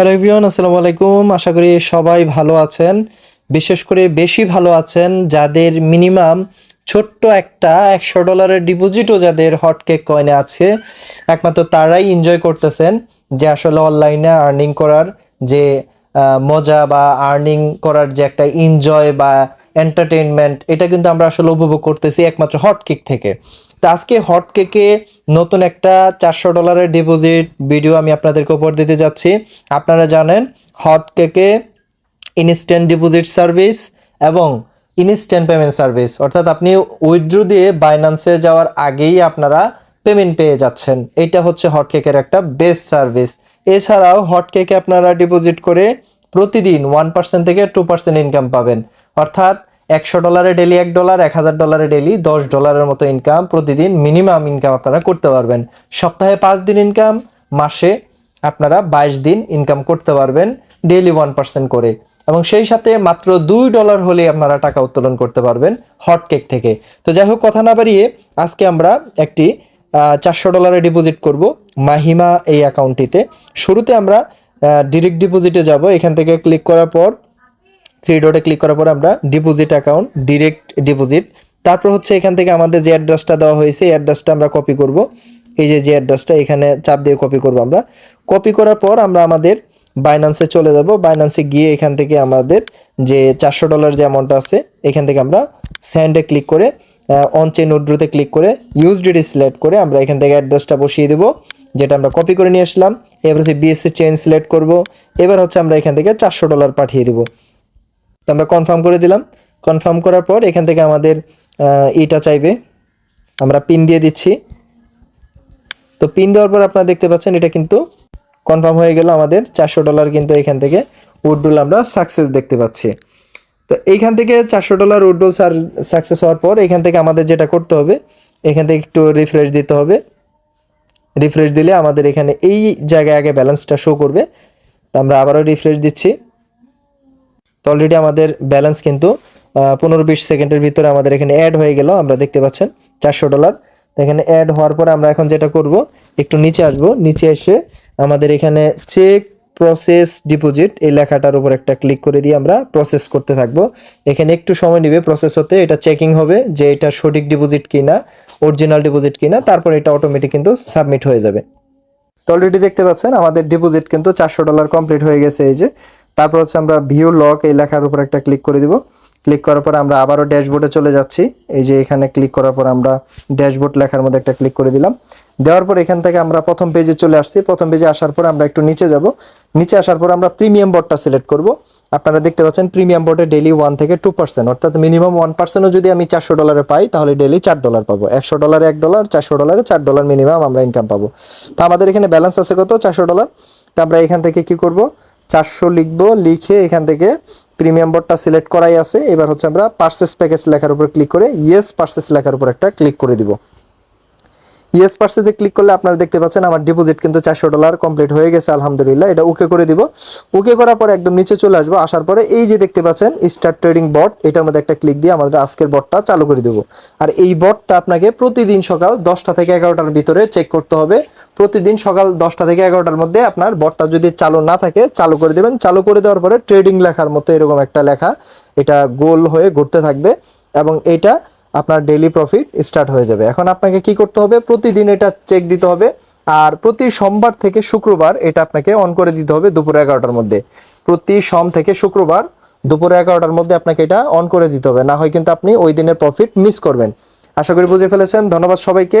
Hello Evion আসসালামু আলাইকুম। আশা করি সবাই ভালো আছেন। বিশেষ করে বেশি ভালো আছেন যাদের মিনিমাম ছোট্ট একটা একশো ডলারের ডিপোজিটও যাদের হটকেক কয়েনে আছে, একমাত্র তারাই এনজয় করতেছেন যে আসলে অনলাইনে আর্নিং করার যে মজা বা আর্নিং করার যে একটা এনজয় বা এন্টারটেনমেন্ট এটা কিন্তু আমরা আসলে উপভোগ করতেছি একমাত্র হটকেক থেকে। তো আজকে হটকেকে নতুন একটা চারশো ডলারের ডিপোজিট ভিডিও আমি আপনাদেরকে উপর দিতে যাচ্ছি। আপনারা জানেন হটকেকে ইনস্ট্যান্ট ডিপোজিট সার্ভিস এবং ইনস্ট্যান্ট পেমেন্ট সার্ভিস অর্থাৎ আপনি উইথড্রু দিয়ে বাইন্যান্সে যাওয়ার আগেই আপনারা পেমেন্ট পেয়ে যাচ্ছেন। এটা হচ্ছে হটকেকের একটা বেস্ট সার্ভিস এছাড়াও হটকেকে আপনারা ডিপোজিট করে প্রতিদিন ওয়ান পার্সেন্ট থেকে টু পার্সেন্ট ইনকাম পাবেন। অর্থাৎ একশো ডলারে ডেলি এক ডলার এক হাজার ডলারে ডেলি দশ ডলারের মতো ইনকাম প্রতিদিন মিনিমাম ইনকাম আপনারা করতে পারবেন। সপ্তাহে পাঁচ দিন ইনকাম মাসে আপনারা বাইশ দিন ইনকাম করতে পারবেন ডেইলি ওয়ান পার্সেন্ট করে। এবং সেই সাথে মাত্র দুই ডলার হলে আপনারা টাকা উত্তোলন করতে পারবেন হট কেক থেকে। তো যাই হোক, কথা না বাড়িয়ে আজকে আমরা একটি চারশো ডলারে ডিপোজিট করব। মাহিমা এই অ্যাকাউন্টটিতে শুরুতে আমরা ডিরেক্ট ডিপোজিটে যাব। এখান থেকে ক্লিক করার পর থ্রি ডটে ক্লিক করার পর আমরা ডিপোজিট অ্যাকাউন্ট ডিরেক্ট ডিপোজিট তারপর হচ্ছে এখান থেকে আমাদের যে অ্যাড্রেসটা দেওয়া হয়েছে, এই অ্যাড্রেসটা আমরা কপি করব। এই যে যে অ্যাড্রেসটা এখানে চাপ দিয়ে কপি করব আমরা। কপি করার পর আমরা আমাদের বাইন্যান্সে চলে যাব। বাইন্যান্সে গিয়ে এখান থেকে আমাদের যে চারশো ডলার যে অ্যামাউন্ট আছে, এখান থেকে আমরা স্যান্ডে ক্লিক করে অন চেন উড্রুতে ক্লিক করে ইউজডিডি সিলেক্ট করে আমরা এখান থেকে অ্যাড্রেসটা বসিয়ে দেবো। যেটা আমরা কপি করে নিয়ে আসলাম। এবার হচ্ছে বিএসসি চেঞ্জ সিলেক্ট করব। এবার হচ্ছে আমরা এখান থেকে চারশো ডলার পাঠিয়ে দেবো। তো আমরা কনফার্ম করে দিলাম। কনফার্ম করার পর এখান থেকে আমাদের আহ, ইটা চাইবে। আমরা পিন দিয়ে দিচ্ছি। তো পিন দেওয়ার পর আপনারা দেখতে পাচ্ছেন এটা কিন্তু কনফার্ম হয়ে গেল আমাদের। চারশো ডলার কিন্তু এখান থেকে উড্ডুল আমরা সাকসেস দেখতে পাচ্ছি। তো এইখান থেকে চারশো ডলার উড্ডুল সাকসেস হওয়ার পর এখান থেকে আমাদের যেটা করতে হবে এখান থেকে একটু রিফ্রেশ দিতে হবে। রিফ্রেশ দিলে আমাদের এখানে এই জায়গায় আগে ব্যালেন্সটা শো করবে। তো আমরা আবারও রিফ্রেশ দিচ্ছি। তো অলরেডি আমাদের ব্যালেন্স কিন্তু পনেরো বিশ সেকেন্ডের ভিতরে আমাদের এখানে অ্যাড হয়ে গেল, আমরা দেখতে পাচ্ছেন চারশো ডলার এখানে অ্যাড হওয়ার পর আমরা এখন যেটা করব, একটু নিচে আসব। নিচে এসে আমাদের এখানে চেক প্রসেস ডিপোজিট এই লেখাটার উপর একটা ক্লিক করে দিয়ে আমরা প্রসেস করতে থাকব। এখানে একটু সময় নেবে প্রসেস হতে এটা চেকিং হবে যে এটা সঠিক ডিপোজিট কিনা অরিজিনাল ডিপোজিট কিনা, তারপর এটা অটোমেটিক কিন্তু সাবমিট হয়ে যাবে। তো অলরেডি দেখতে পাচ্ছেন, আমাদের ডিপোজিট কিন্তু চারশো ডলার কমপ্লিট হয়ে গেছে এই যে। তারপর হচ্ছে আমরা ভিউ লক এই লেখার উপর একটা ক্লিক করে দিব। ক্লিক করার পর আমরা আবারও ড্যাশবোর্ডে চলে যাচ্ছি। এই যে এখানে ক্লিক করার পর আমরা ড্যাশবোর্ড লেখার মধ্যে একটা ক্লিক করে দিলাম। দেওয়ার পর এখান থেকে আমরা প্রথম পেজে চলে আসছি। প্রথম পেজে আসার পর আমরা একটু নিচে যাব। নিচে আসার পর আমরা প্রিমিয়াম বোর্ডটা সিলেক্ট করব। আপনারা দেখতে পাচ্ছেন প্রিমিয়াম বোর্ডে ডেলি ওয়ান থেকে টু পার্সেন্ট, অর্থাৎ মিনিমাম ওয়ান পার্সেন্টও যদি আমি চারশো ডলারে পাই, তাহলে ডেলি চার ডলার পাবো। একশো ডলারে এক ডলার, চারশো ডলারে চার ডলার মিনিমাম আমরা ইনকাম পাবো। তো আমাদের এখানে ব্যালেন্স আছে কত? চারশো ডলার। তো আমরা এখান থেকে কি করব? চারশো লিখব, লিখে এখান থেকে প্রিমিয়াম বোর্ডটা সিলেক্ট করাই আছে। এবার হচ্ছে আমরা পার্সেস প্যাকেজ লেখার উপর ক্লিক করে ইয়েস পার্সেস লেখার উপর একটা ক্লিক করে দিব। ইয়েস পার্সেসে ক্লিক করলে আপনারা দেখতে পাচ্ছেন আমার ডিপোজিট কিন্তু চারশো ডলার কমপ্লিট হয়ে গেছে, আলহামদুলিল্লাহ, এটা ওকে করে দিব। ওকে করার পরে একদম নিচে চলে আসব, আসার পরে এই যে দেখতে পাচ্ছেন স্টার ট্রেডিং বট এটার মধ্যে একটা ক্লিক দিয়ে আমাদের আজকের বটটা চালু করে দেবো। আর এই বটটা আপনাকে প্রতিদিন সকাল দশটা থেকে এগারোটার ভিতরে চেক করতে হবে। প্রতিদিন সকাল দশটা থেকে এগারোটার মধ্যে আপনার বটটা যদি চালু না থাকে, চালু করে দেবেন। চালু করে দেওয়ার পরে ট্রেডিং লেখার মতো এরকম একটা লেখা। এটা গোল হয়ে ঘুরতে থাকবে এবং এটা আপনার ডেইলি প্রফিট স্টার্ট হয়ে যাবে। এখন আপনাকে কি করতে হবে? প্রতিদিন এটা চেক দিতে হবে। আর প্রতি সোমবার থেকে শুক্রবার এটা আপনাকে অন করে দিতে হবে দুপুর এগারোটার মধ্যে। প্রতি সোম থেকে শুক্রবার দুপুর এগারোটার মধ্যে আপনাকে এটা অন করে দিতে হবে। না হয় কিন্তু আপনি ওই দিনের প্রফিট মিস করবেন। আশা করি বুঝে ফেলেছেন। ধন্যবাদ সবাইকে।